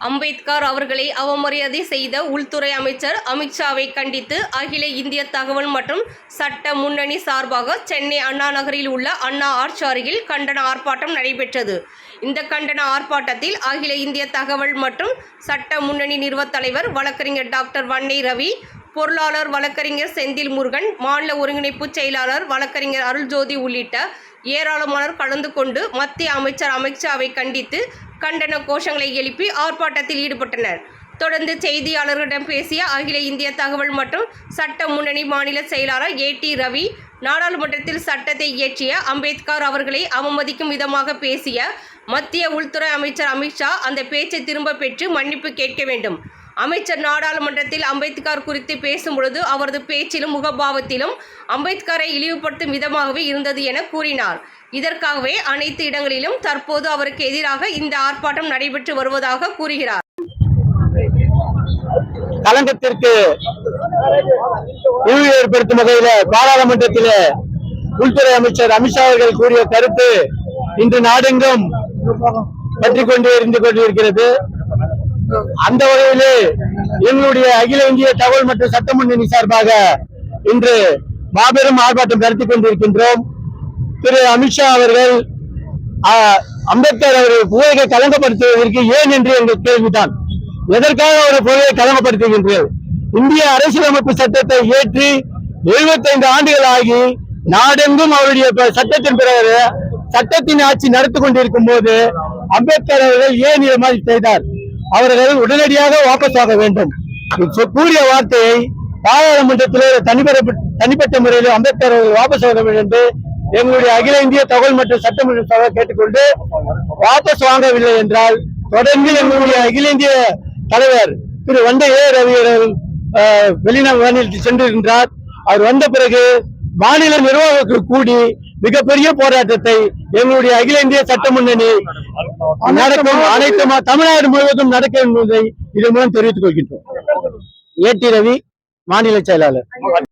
அம்பேத்கர் அவர்களை அவமரியாதை செய்த உள்துறை அமைச்சர் அமித்ஷாவை கண்டித்து அகில இந்திய தகவல் மற்றும் சட்ட முன்னணி சார்பாக சென்னை அண்ணா நகரில் உள்ள அண்ணா ஆர்ச் அருகில் கண்டன ஆர்ப்பாட்டம் நடைபெற்றது. இந்த கண்டன ஆர்ப்பாட்டத்தில் அகில இந்திய தகவல் மற்றும் சட்ட முன்னணி நிறுவத் தலைவர் வழக்கறிஞர் டாக்டர் வன்னை ரவி பொருளாளர் வழக்கறிஞர் செந்தில் முருகன் மாநில ஒருங்கிணைப்பு செயலாளர் வழக்கறிஞர் அருள்ஜோதி உள்ளிட்ட ஏராளமானோர் கலந்து கொண்டு மத்திய அமைச்சர் அமித்ஷாவை கண்டித்து கண்டன கோஷங்களை எழுப்பி ஆர்ப்பாட்டத்தில் ஈடுபட்டனர். தொடர்ந்து செய்தியாளர்களிடம் பேசிய அகில இந்திய தகவல் மற்றும் சட்ட முன்னணி மாநில செயலாளர் ஏ டி ரவி நாடாளுமன்றத்தில் சட்டத்தை இயற்றிய அம்பேத்கர் அவர்களை அவமதிக்கும் விதமாக பேசிய மத்திய உள்துறை அமைச்சர் அமித்ஷா அந்த பேச்சை திரும்ப பெற்று மன்னிப்பு கேட்க வேண்டும். அமைச்சர் நாடாளுமன்றத்தில் அம்பேத்கர் குறித்து பேசும்பொழுது அவரது பேச்சிலும் முகபாவத்திலும் அம்பேத்கரை இழிவுபடுத்தும் விதமாகவே இருந்தது என கூறினார். இதற்காகவே அனைத்து இடங்களிலும் தற்போது அவருக்கு எதிராக இந்த ஆர்ப்பாட்டம் நடைபெற்று வருவதாக கூறுகிறார். களங்கத்திற்கு இழிவு ஏற்படுத்தும் வகையில பாராளுமன்றத்திலே உள்துறை அமைச்சர் அமித்ஷா அவர்கள் கூறிய கருத்து இன்று நாடெங்கும் பற்றி கொண்டு இருந்து கொண்டிருக்கிறது. அந்த வகையிலே எங்களுடைய அகில இந்திய தகவல் மற்றும் சட்ட முன்னணி சார்பாக இன்று மாபெரும் ஆர்ப்பாட்டம் நடத்தி கொண்டிருக்கின்றோம். திரு அமித்ஷா அவர்கள் அம்பேத்கர் அவர்கள் புகழை கலங்கப்படுத்துவதற்கு ஏன் என்று எங்கள் கேள்விதான். எதற்காக அவர் புகழை களங்கப்படுத்துகின்றீர்கள் இந்திய அரசியலமைப்பு சட்டத்தை ஏற்றி 75 ஆண்டுகள் ஆகி நாடெங்கும் அவருடைய சட்டத்தின் பிறகு சட்டத்தின் ஆட்சி நடத்தி கொண்டிருக்கும் போது அம்பேத்கர் அவர்கள் ஏன் இது மாதிரி செய்தார்? அவர்கள் உடனடியாக வாபஸ் ஆக வேண்டும். கூறிய வார்த்தையை பாராளுமன்றத்தில் தனிப்பட்ட தனிப்பட்ட முறையில் அம்பேத்கர் அவர்கள் வாபஸ் ஆக வேண்டும் என்று எங்களுடைய அகில இந்திய தகவல் மற்றும் சட்டமன்ற சபை கேட்டுக்கொண்டு வாபஸ் வாங்கவில்லை என்றால் தொடர்ந்து எங்களுடைய அகில இந்திய தலைவர் திரு வந்த ஏ ரவி அவர்கள் அஹ், மாநிலத்தில் சென்றிருக்கின்றார். அவர் வந்த பிறகு மாநில நிர்வாகத்தில் கூடி மிகப்பெரிய போராட்டத்தை எங்களுடைய அகில இந்திய சட்ட முன்னணி நடக்கும் அனைத்து தமிழ்நாடு முழுவதும் நடக்கும் என்பதை இதன் மூலம் தெரிவித்துக் கொள்கின்றோம். ஏ டி ரவி மாநில செயலாளர்.